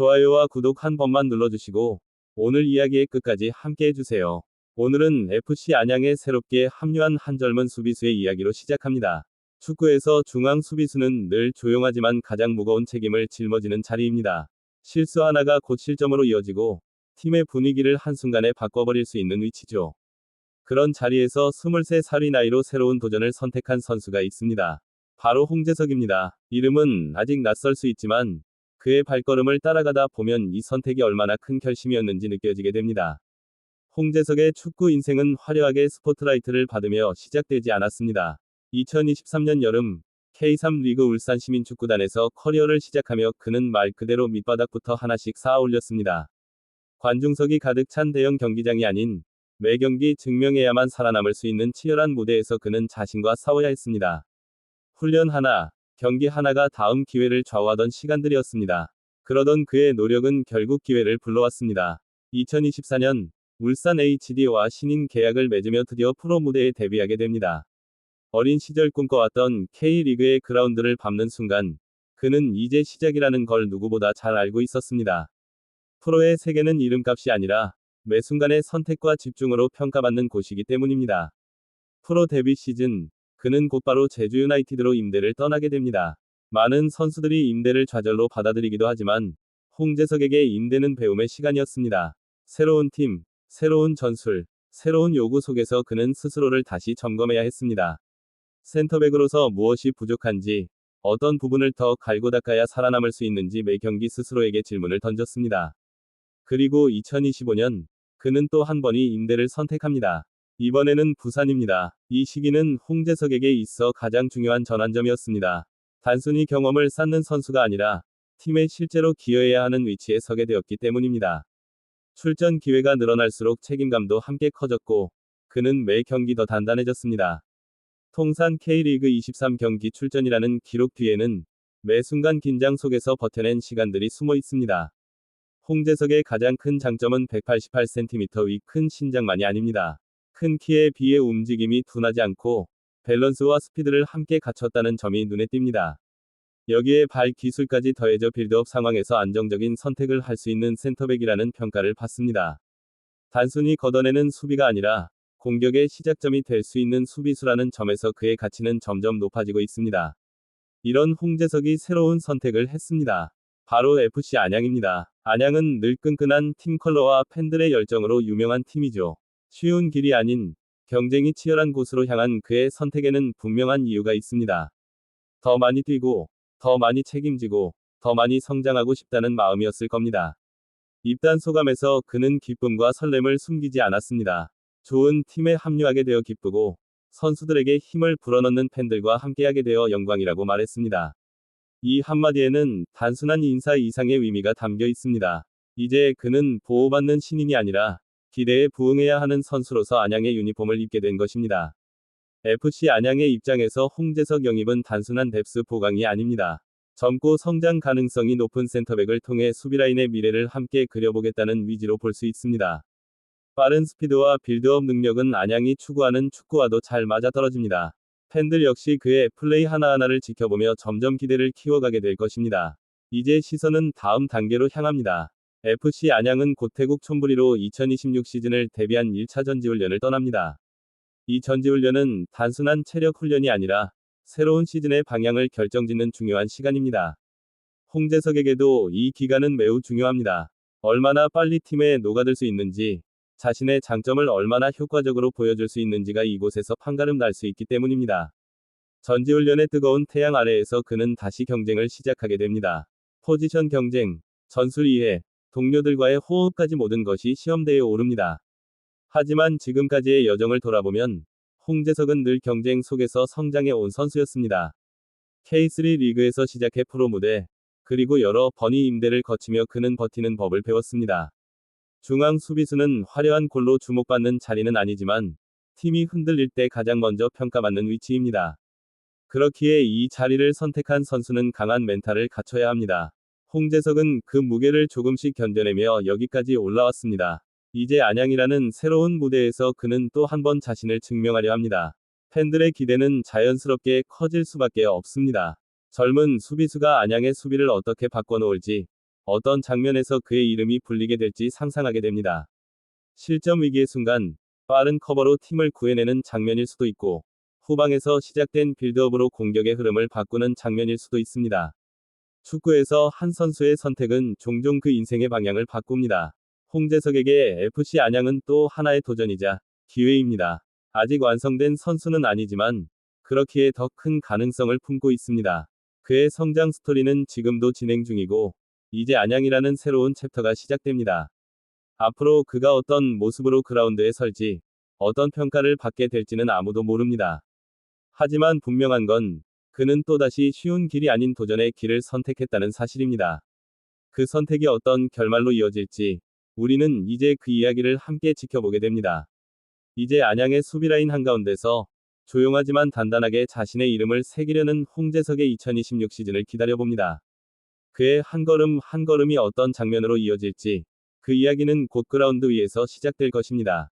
좋아요와 구독 한 번만 눌러주시고 오늘 이야기의 끝까지 함께 해주세요. 오늘은 FC 안양에 새롭게 합류한 한 젊은 수비수의 이야기로 시작합니다. 축구에서 중앙 수비수는 늘 조용하지만 가장 무거운 책임을 짊어지는 자리입니다. 실수 하나가 곧 실점으로 이어지고 팀의 분위기를 한순간에 바꿔버릴 수 있는 위치죠. 그런 자리에서 23살의 나이로 새로운 도전을 선택한 선수가 있습니다. 바로 홍재석입니다. 이름은 아직 낯설 수 있지만 그의 발걸음을 따라가다 보면 이 선택이 얼마나 큰 결심이었는지 느껴지게 됩니다. 홍재석의 축구 인생은 화려하게 스포트라이트를 받으며 시작되지 않았습니다. 2023년 여름 K3 리그 울산 시민축구단에서 커리어를 시작하며 그는 말 그대로 밑바닥부터 하나씩 쌓아 올렸습니다. 관중석이 가득 찬 대형 경기장이 아닌 매 경기 증명해야만 살아남을 수 있는 치열한 무대에서 그는 자신과 싸워야 했습니다. 훈련 하나, 경기 하나가 다음 기회를 좌우하던 시간들이었습니다. 그러던 그의 노력은 결국 기회를 불러왔습니다. 2024년 울산 HD와 신인 계약을 맺으며 드디어 프로 무대에 데뷔하게 됩니다. 어린 시절 꿈꿔왔던 K리그의 그라운드를 밟는 순간 그는 이제 시작이라는 걸 누구보다 잘 알고 있었습니다. 프로의 세계는 이름값이 아니라 매 순간의 선택과 집중으로 평가받는 곳이기 때문입니다. 프로 데뷔 시즌 그는 곧바로 제주 유나이티드로 임대를 떠나게 됩니다. 많은 선수들이 임대를 좌절로 받아들이기도 하지만 홍재석에게 임대는 배움의 시간이었습니다. 새로운 팀, 새로운 전술, 새로운 요구 속에서 그는 스스로를 다시 점검해야 했습니다. 센터백으로서 무엇이 부족한지, 어떤 부분을 더 갈고 닦아야 살아남을 수 있는지 매 경기 스스로에게 질문을 던졌습니다. 그리고 2025년, 그는 또 한 번이 임대를 선택합니다. 이번에는 부산입니다. 이 시기는 홍재석에게 있어 가장 중요한 전환점이었습니다. 단순히 경험을 쌓는 선수가 아니라 팀에 실제로 기여해야 하는 위치에 서게 되었기 때문입니다. 출전 기회가 늘어날수록 책임감도 함께 커졌고 그는 매 경기 더 단단해졌습니다. 통산 K리그 23경기 출전이라는 기록 뒤에는 매 순간 긴장 속에서 버텨낸 시간들이 숨어 있습니다. 홍재석의 가장 큰 장점은 188cm의 큰 신장만이 아닙니다. 큰 키에 비해 움직임이 둔하지 않고 밸런스와 스피드를 함께 갖췄다는 점이 눈에 띕니다. 여기에 발 기술까지 더해져 빌드업 상황에서 안정적인 선택을 할 수 있는 센터백이라는 평가를 받습니다. 단순히 걷어내는 수비가 아니라 공격의 시작점이 될 수 있는 수비수라는 점에서 그의 가치는 점점 높아지고 있습니다. 이런 홍재석이 새로운 선택을 했습니다. 바로 FC 안양입니다. 안양은 늘 끈끈한 팀 컬러와 팬들의 열정으로 유명한 팀이죠. 쉬운 길이 아닌 경쟁이 치열한 곳으로 향한 그의 선택에는 분명한 이유가 있습니다. 더 많이 뛰고, 더 많이 책임지고, 더 많이 성장하고 싶다는 마음이었을 겁니다. 입단 소감에서 그는 기쁨과 설렘을 숨기지 않았습니다. 좋은 팀에 합류하게 되어 기쁘고, 선수들에게 힘을 불어넣는 팬들과 함께하게 되어 영광이라고 말했습니다. 이 한마디에는 단순한 인사 이상의 의미가 담겨 있습니다. 이제 그는 보호받는 신인이 아니라 기대에 부응해야 하는 선수로서 안양의 유니폼을 입게 된 것입니다. FC 안양의 입장에서 홍재석 영입은 단순한 뎁스 보강이 아닙니다. 젊고 성장 가능성이 높은 센터백을 통해 수비라인의 미래를 함께 그려보겠다는 위지로 볼 수 있습니다. 빠른 스피드와 빌드업 능력은 안양이 추구하는 축구와도 잘 맞아떨어집니다. 팬들 역시 그의 플레이 하나하나를 지켜보며 점점 기대를 키워가게 될 것입니다. 이제 시선은 다음 단계로 향합니다. FC 안양은 곧 태국 촌부리로 2026 시즌을 대비한 1차 전지훈련을 떠납니다. 이 전지훈련은 단순한 체력 훈련이 아니라 새로운 시즌의 방향을 결정짓는 중요한 시간입니다. 홍재석에게도 이 기간은 매우 중요합니다. 얼마나 빨리 팀에 녹아들 수 있는지, 자신의 장점을 얼마나 효과적으로 보여줄 수 있는지가 이곳에서 판가름 날 수 있기 때문입니다. 전지훈련의 뜨거운 태양 아래에서 그는 다시 경쟁을 시작하게 됩니다. 포지션 경쟁, 전술 이해, 동료들과의 호흡까지 모든 것이 시험대에 오릅니다. 하지만 지금까지의 여정을 돌아보면 홍재석은 늘 경쟁 속에서 성장해 온 선수였습니다. K3 리그에서 시작해 프로 무대, 그리고 여러 번의 임대를 거치며 그는 버티는 법을 배웠습니다. 중앙 수비수는 화려한 골로 주목받는 자리는 아니지만 팀이 흔들릴 때 가장 먼저 평가받는 위치입니다. 그렇기에 이 자리를 선택한 선수는 강한 멘탈을 갖춰야 합니다. 홍재석은 그 무게를 조금씩 견뎌내며 여기까지 올라왔습니다. 이제 안양이라는 새로운 무대에서 그는 또 한 번 자신을 증명하려 합니다. 팬들의 기대는 자연스럽게 커질 수밖에 없습니다. 젊은 수비수가 안양의 수비를 어떻게 바꿔놓을지, 어떤 장면에서 그의 이름이 불리게 될지 상상하게 됩니다. 실점 위기의 순간 빠른 커버로 팀을 구해내는 장면일 수도 있고 후방에서 시작된 빌드업으로 공격의 흐름을 바꾸는 장면일 수도 있습니다. 축구에서 한 선수의 선택은 종종 그 인생의 방향을 바꿉니다. 홍재석에게 FC 안양은 또 하나의 도전이자 기회입니다. 아직 완성된 선수는 아니지만 그렇기에 더 큰 가능성을 품고 있습니다. 그의 성장 스토리는 지금도 진행 중이고 이제 안양이라는 새로운 챕터가 시작됩니다. 앞으로 그가 어떤 모습으로 그라운드에 설지 어떤 평가를 받게 될지는 아무도 모릅니다. 하지만 분명한 건 그는 또다시 쉬운 길이 아닌 도전의 길을 선택했다는 사실입니다. 그 선택이 어떤 결말로 이어질지 우리는 이제 그 이야기를 함께 지켜보게 됩니다. 이제 안양의 수비라인 한가운데서 조용하지만 단단하게 자신의 이름을 새기려는 홍재석의 2026 시즌을 기다려봅니다. 그의 한 걸음 한 걸음이 어떤 장면으로 이어질지 그 이야기는 곧 그라운드 위에서 시작될 것입니다.